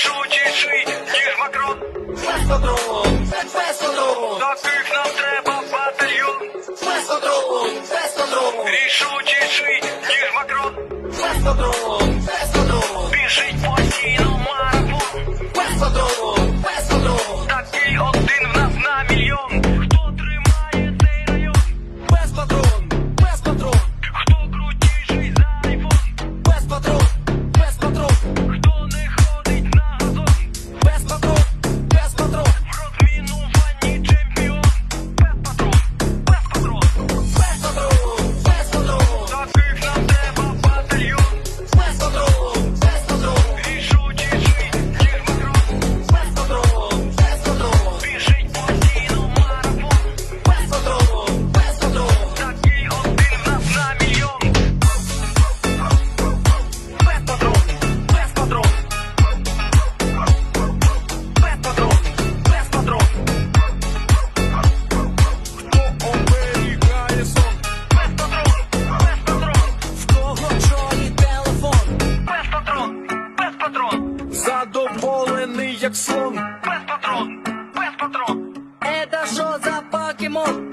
рішучіший, ніж Макрон. Без контролю, без контролю. Нам треба батальйон. Без контролю, без контролю. Рішучіший, ніж Макрон. Без. задоволений, як слон. Без патрон, без патрон. Е, Это що за покемон?